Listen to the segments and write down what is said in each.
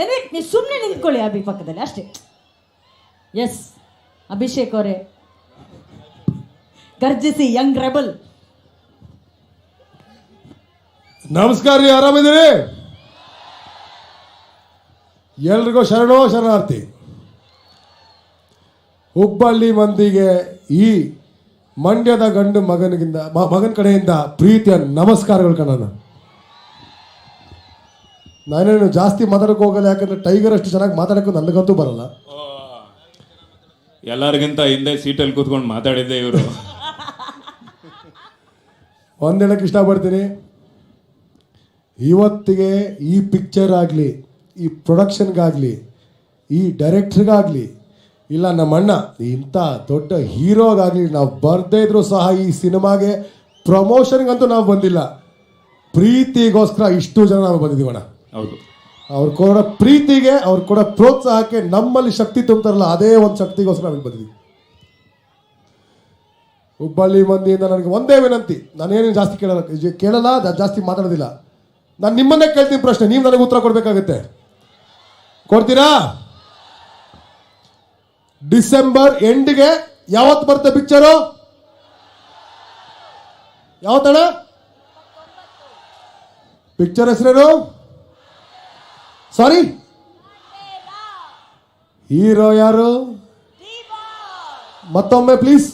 ನೆನೆ ನೀವು ಸುಮ್ಮನೆ ನಿಂತ್ಕೊಳ್ಳಿ ಅಭಿ ಪಕ್ಕದಲ್ಲಿ, ಅಷ್ಟೇ. ಎಸ್ ಅಭಿಷೇಕ್ ಅವರೇ. ಗರ್ಜಿಸಿ ಯಂಗ್ ರೆಬಲ್ ನಮಸ್ಕಾರ ರೀ, ಆರಾಮಿದ್ದೀರಿ? ಎಲ್ರಿಗೂ ಶರಣೋ ಶರಣಾರ್ಥಿ. ಹುಬ್ಬಳ್ಳಿ ಮಂದಿಗೆ ಈ ಮಂಡ್ಯದ ಗಂಡು ಮಗನಿಗಿಂದ, ಮ- ಮಗನ ಕಡೆಯಿಂದ ಪ್ರೀತಿಯ ನಮಸ್ಕಾರಗಳು ಕಣ ನಾನೇನು ಜಾಸ್ತಿ ಮಾತಾಡಕ್ಕೆ ಹೋಗಲ್ಲ ಯಾಕಂದ್ರೆ ಟೈಗರ್ ಅಷ್ಟು ಚೆನ್ನಾಗಿ ಮಾತಾಡೋಕ್ಕೂ ನನಗಂತೂ ಬರಲ್ಲ. ಎಲ್ಲರಿಗಿಂತ ಹಿಂದೆ ಸೀಟಲ್ಲಿ ಕೂತ್ಕೊಂಡು ಮಾತಾಡಿದ್ದೆ ಇವರು. ಒಂದು ಹೇಳಕ್ಕೆ ಇಷ್ಟಪಡ್ತೀನಿ. ಇವತ್ತಿಗೆ ಈ ಪಿಕ್ಚರ್ ಆಗಲಿ ಈ ಪ್ರೊಡಕ್ಷನ್ಗಾಗಲಿ ಈ ಡೈರೆಕ್ಟ್ರಿಗಾಗಲಿ ಇಲ್ಲ ನಮ್ಮ ಅಣ್ಣ ಇಂಥ ದೊಡ್ಡ ಹೀರೋಗಾಗಲಿ ನಾವು ಬರ್ದೇ ಇದ್ರೂ ಸಹ ಈ ಸಿನಿಮಾಗೆ ಪ್ರಮೋಷನ್ಗಂತೂ ನಾವು ಬಂದಿಲ್ಲ. ಪ್ರೀತಿಗೋಸ್ಕರ ಇಷ್ಟು ಜನ ನಾವು ಬಂದಿದ್ದೀವಣ್ಣ. ಹೌದು. ಅವ್ರು ಕೊಡೋ ಪ್ರೀತಿಗೆ, ಅವ್ರು ಕೊಡೋ ಪ್ರೋತ್ಸಾಹಕ್ಕೆ ನಮ್ಮಲ್ಲಿ ಶಕ್ತಿ ತುಂಬ್ತಾರಲ್ಲ, ಅದೇ ಒಂದು ಶಕ್ತಿಗೋಸ್ಕರ ನಮಗೆ ಬಂದಿದ್ವಿ. ಹುಬ್ಬಳ್ಳಿ ಮಂದಿಯಿಂದ ನನಗೆ ಒಂದೇ ವಿನಂತಿ. ನಾನೇನು ಜಾಸ್ತಿ ಕೇಳಲ್ಲ ಕೇಳಲ್ಲ ಜಾಸ್ತಿ ಮಾತಾಡೋದಿಲ್ಲ. ನಾನು ನಿಮ್ಮನ್ನೇ ಕೇಳ್ತೀನಿ ಪ್ರಶ್ನೆ, ನೀವು ನನಗೆ ಉತ್ತರ ಕೊಡಬೇಕಾಗುತ್ತೆ. ಕೊಡ್ತೀರಾ? ಡಿಸೆಂಬರ್ ಎಂಡ್ಗೆ ಯಾವತ್ತು ಬರುತ್ತೆ ಪಿಕ್ಚರು ಯಾವತ್ತಣ್ಣ? ಪಿಕ್ಚರ್ ಹೆಸರೇನು? ಸಾರಿ ಹೀರೋ ಯಾರು? ಮತ್ತೊಮ್ಮೆ ಪ್ಲೀಸ್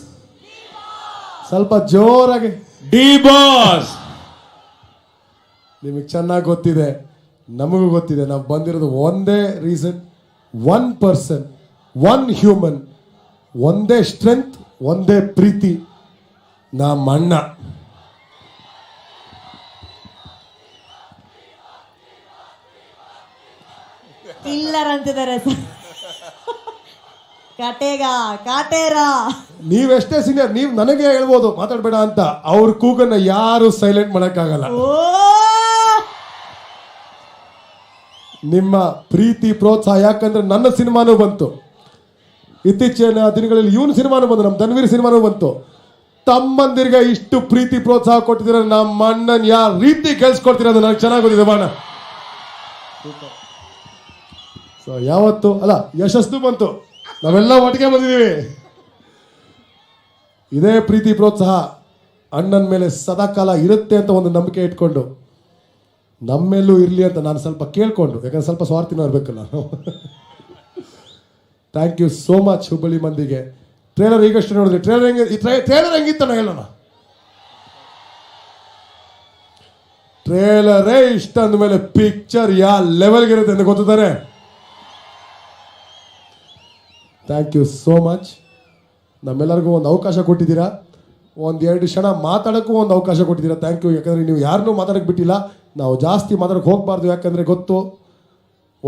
ಸ್ವಲ್ಪ ಜೋರಾಗಿ. ಡಿ ಬಾಸ್ ನಿಮಗೆ ಚೆನ್ನಾಗಿ ಗೊತ್ತಿದೆ. ನಮಗೂ ಗೊತ್ತಿದೆ. ನಾವು ಬಂದಿರೋದು ಒಂದೇ reason one person one human ಒಂದೇ ಸ್ಟ್ರೆಂತ್ ಒಂದೇ ಪ್ರೀತಿ. ನಮ್ಮ ಅಣ್ಣ. ಕಿಲ್ಲರ್ ಅಂತಿದ್ದಾರೆ ಸರ್ ಕಾಟೇಗ ಕಾಟೇರ. ನೀವೆಷ್ಟೇ ಸೀನಿಯರ್ ನೀವು ನನಗೆ ಹೇಳ್ಬೋದು ಮಾತಾಡಬೇಡ ಅಂತ. ಅವ್ರ ಕೂಗನ್ನ ಯಾರು ಸೈಲೆಂಟ್ ಮಾಡೋಕ್ಕಾಗಲ್ಲ. ಓ! ನಿಮ್ಮ ಪ್ರೀತಿ ಪ್ರೋತ್ಸಾಹ ಯಾಕಂದ್ರೆ ನನ್ನ ಸಿನಿಮಾನೂ ಬಂತು. ಇತ್ತೀಚಿನ ದಿನಗಳಲ್ಲಿ ಇವನು ಸಿನಿಮಾನು ಬಂತು ನಮ್ಮ ಧನ್ವೀರ್ ಸಿನಿಮಾನು ಬಂತು. ತಮ್ಮಂದಿರಿಗೆ ಇಷ್ಟು ಪ್ರೀತಿ ಪ್ರೋತ್ಸಾಹ ಕೊಟ್ಟಿದ್ದೀರ ನಮ್ಮ ಅಣ್ಣನ್ ಯಾವ ರೀತಿ ಗೆಲ್ಸ್ಕೊಡ್ತೀರ ಅದು ನನಗೆ ಚೆನ್ನಾಗಿ ಗೊತ್ತಿದೆ ಬಾಣ. ಸೊ ಯಾವತ್ತು? ಅಲ್ಲ, ಯಶಸ್ಸು ಬಂತು. ನಾವೆಲ್ಲ ಒಟ್ಟಿಗೆ ಬಂದಿದ್ದೀವಿ. ಇದೇ ಪ್ರೀತಿ, ಪ್ರೋತ್ಸಾಹ ಅಣ್ಣನ ಮೇಲೆ ಸದಾಕಾಲ ಇರುತ್ತೆ ಅಂತ ಒಂದು ನಂಬಿಕೆ ಇಟ್ಕೊಂಡು ನಮ್ಮೆಲ್ಲೂ ಇರಲಿ ಅಂತ ನಾನು ಸ್ವಲ್ಪ ಕೇಳಿಕೊಂಡು, ಯಾಕಂದ್ರೆ ಸ್ವಲ್ಪ ಸ್ವಾರ್ಥಿನ ಇರಬೇಕಲ್ಲ. Thank you so much Hubballi ಮಂದಿಗೆ. ಟ್ರೇಲರ್ ಈಗಷ್ಟು ನೋಡಿದ್ರಿ. ಟ್ರೇಲರ್ ಹೆಂಗೆ ಟ್ರೇಲರ್ ಹೆಂಗಿತ್ತಣ್ಣ ಹೇಳೋಣ? ಟ್ರೇಲರೇ ಇಷ್ಟ ಅಂದಮೇಲೆ ಪಿಕ್ಚರ್ ಯಾವ ಲೆವೆಲ್ಗಿರುತ್ತೆ ಅಂತ ಗೊತ್ತಿದ್ದಾರೆ ಥ್ಯಾಂಕ್ ಯು ಸೋ ಮಚ್ ನಮ್ಮೆಲ್ಲರಿಗೂ ಒಂದು ಅವಕಾಶ ಕೊಟ್ಟಿದ್ದೀರಾ? ಒಂದು ಎರಡು ಕ್ಷಣ ಮಾತಾಡೋಕ್ಕೂ ಒಂದು ಅವಕಾಶ ಕೊಟ್ಟಿದ್ದೀರಾ? ಥ್ಯಾಂಕ್ ಯು ಯಾಕಂದರೆ ನೀವು ಯಾರನ್ನೂ ಮಾತಾಡೋಕ್ಕೆ ಬಿಟ್ಟಿಲ್ಲ. ನಾವು ಜಾಸ್ತಿ ಮಾತಾಡೋಕ್ಕೆ ಹೋಗಬಾರ್ದು ಯಾಕಂದರೆ ಗೊತ್ತು.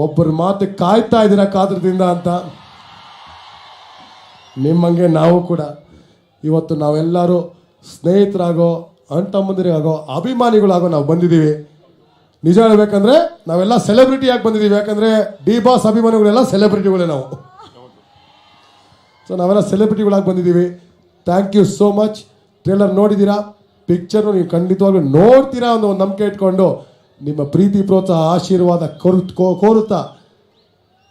ಒಬ್ಬರ ಮಾತು ಕಾಯ್ತಾ ಇದ್ದೀರಾ ಕಾದ್ರದಿಂದ ಅಂತ? ನಿಮ್ಮಂಗೆ ನಾವು ಕೂಡ. ಇವತ್ತು ನಾವೆಲ್ಲರೂ ಸ್ನೇಹಿತರಾಗೋ ಅಣ್ತಮ್ಮಂದಿರಾಗೋ ಅಭಿಮಾನಿಗಳಾಗೋ ನಾವು ಬಂದಿದ್ದೀವಿ. ನಿಜ ಹೇಳ್ಬೇಕಂದ್ರೆ ನಾವೆಲ್ಲ ಸೆಲೆಬ್ರಿಟಿ ಆಗಿ ಬಂದಿದ್ದೀವಿ. ಯಾಕಂದರೆ ಡಿ ಬಾಸ್ ಅಭಿಮಾನಿಗಳೆಲ್ಲ ಸೆಲೆಬ್ರಿಟಿಗಳೇ ನಾವು. ಸೊ ನಾವೆಲ್ಲ ಸೆಲೆಬ್ರಿಟಿಗಳಾಗಿ ಬಂದಿದ್ದೀವಿ. Thank you so much trailer ನೋಡಿದ್ದೀರಾ? ಪಿಕ್ಚರ್ನು ನೀವು ಖಂಡಿತವಾಗ್ಲೂ ನೋಡ್ತೀರಾ ಅನ್ನೋ ಒಂದು ನಂಬಿಕೆ ಇಟ್ಕೊಂಡು ನಿಮ್ಮ ಪ್ರೀತಿ, ಪ್ರೋತ್ಸಾಹ, ಆಶೀರ್ವಾದ ಕೋ- ಕೋರುತ್ತಾ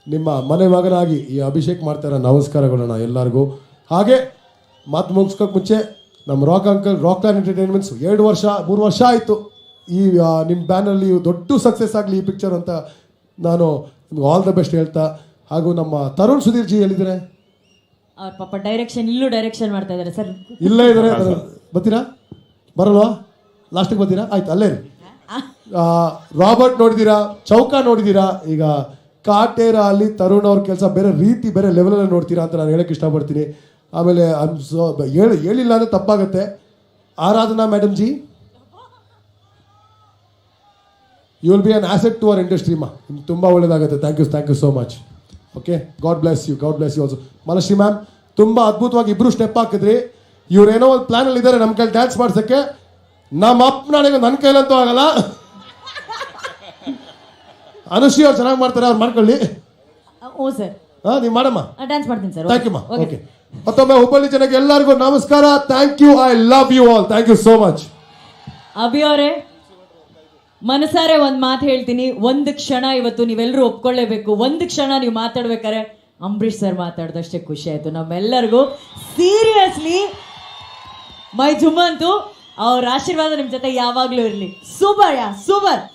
ನಿಮ್ಮ ಮನೆ ಮಗನಾಗಿ ಈ ಅಭಿಷೇಕ್ ಮಾಡ್ತಾರ ನಮಸ್ಕಾರಗಳನ್ನ ಎಲ್ಲರಿಗೂ. ಹಾಗೆ ಮಾತು ಮುಗಿಸ್ಕೋಕೆ ಮುಂಚೆ ನಮ್ಮ rock uncle rock land entertainments ಎರಡು ವರ್ಷ, ಮೂರು ವರ್ಷ ಆಯಿತು. ಈ ನಿಮ್ಮ ಬ್ಯಾನಲ್ಲಿ ದೊಡ್ಡ ಸಕ್ಸಸ್ ಆಗಲಿ ಈ ಪಿಕ್ಚರ್ ಅಂತ ನಾನು ನಿಮ್ಗೆ ಆಲ್ ದ ಬೆಸ್ಟ್ ಹೇಳ್ತಾ. ಹಾಗೂ ನಮ್ಮ ತರುಣ್ ಸುಧೀರ್ ಜಿ ಎಲ್ಲಿದ್ದಾರೆ? ಅವ್ರ ಪಾಪ ಡೈರೆಕ್ಷನ್ ಇಲ್ಲೂ ಡೈರೆಕ್ಷನ್ ಮಾಡ್ತಾ ಇದ್ದಾರೆ. ಸರ್ ಇಲ್ಲೇ ಇದ್ದಾರೆ ಬರ್ತೀರಾ? ಬರಲ್ವಾ? ಲಾಸ್ಟಿಗೆ ಬರ್ತೀರಾ? ಆಯ್ತು ಅಲ್ಲೇ ರಾಬರ್ಟ್ ನೋಡಿದ್ದೀರಾ ಚೌಕ ನೋಡಿದ್ದೀರಾ ಈಗ ಕಾಟೇರ ಅಲ್ಲಿ ತರುಣ್ ಅವ್ರ ಕೆಲಸ ಬೇರೆ ರೀತಿ ಬೇರೆ ಲೆವೆಲಲ್ಲಿ ನೋಡ್ತೀರಾ ಅಂತ ನಾನು ಹೇಳಕ್ಕೆ ಇಷ್ಟಪಡ್ತೀನಿ. ಆಮೇಲೆ ಸೊ ಹೇಳಿ ಹೇಳಿಲ್ಲ ಅಂದರೆ ತಪ್ಪಾಗುತ್ತೆ. Aradhana madam ji? You will be an asset to our industry ಮಾ. ತುಂಬಾ ತುಂಬ ಒಳ್ಳೇದಾಗುತ್ತೆ. Thank you thank you so much okay God bless you God bless you also Manashri ma'am ತುಂಬ ಅದ್ಭುತವಾಗಿ ಇಬ್ಬರು ಸ್ಟೆಪ್ ಹಾಕಿದ್ರಿ. ಇವರೇನೋ ಒಂದು ಪ್ಲ್ಯಾನಲ್ಲಿ ಇದ್ದಾರೆ ನಮ್ಮ ಕೈಲಿ ಡ್ಯಾನ್ಸ್ ಮಾಡ್ಸೋಕ್ಕೆ. ನಮ್ಮ ಅಪ್ಪ ನಾಳೆಗೆ ನನ್ನ ಕೈಲಂತೂ ಆಗಲ್ಲ. ಅನುಶ್ರೀ ಅವ್ರು ಚೆನ್ನಾಗಿ ಮಾಡ್ತಾರೆ ಅವ್ರು ಮಾಡ್ಕೊಳ್ಳಿ. Oh sir. ಹಾಂ ನೀವು ಮಾಡಮ್ಮ. ಡ್ಯಾನ್ಸ್ ಮಾಡ್ತೀನಿ ಸರ್. ಥ್ಯಾಂಕ್ ಯು ಮಾ ಓಕೆ. ಮತ್ತೊಮ್ಮೆ ಹುಬ್ಬಳ್ಳಿ ಜನಕ್ಕೆ ಎಲ್ಲರಿಗೂ ನಮಸ್ಕಾರ. Thank you I love you all thank you so much Abhi ಅವರೇ ಮನಸಾರೆ ಒಂದು ಮಾತು ಹೇಳ್ತೀನಿ. ಒಂದು ಕ್ಷಣ ಇವತ್ತು ನೀವೆಲ್ಲರೂ ಒಪ್ಕೊಳ್ಳೇಬೇಕು. ಒಂದು ಕ್ಷಣ ನೀವು ಮಾತಾಡ್ಬೇಕಾರೆ ಅಂಬರೀಷ್ ಸರ್ ಮಾತಾಡ್ದಷ್ಟೇ ಖುಷಿ ಆಯ್ತು. ನಮ್ಮೆಲ್ಲರಿಗೂ ಸೀರಿಯಸ್ಲಿ ಮೈ ಜುಮ್ಮಂತು. ಅವ್ರ ಆಶೀರ್ವಾದ ನಿಮ್ಮ ಜೊತೆ ಯಾವಾಗಲೂ ಇರಲಿ. Super yeah super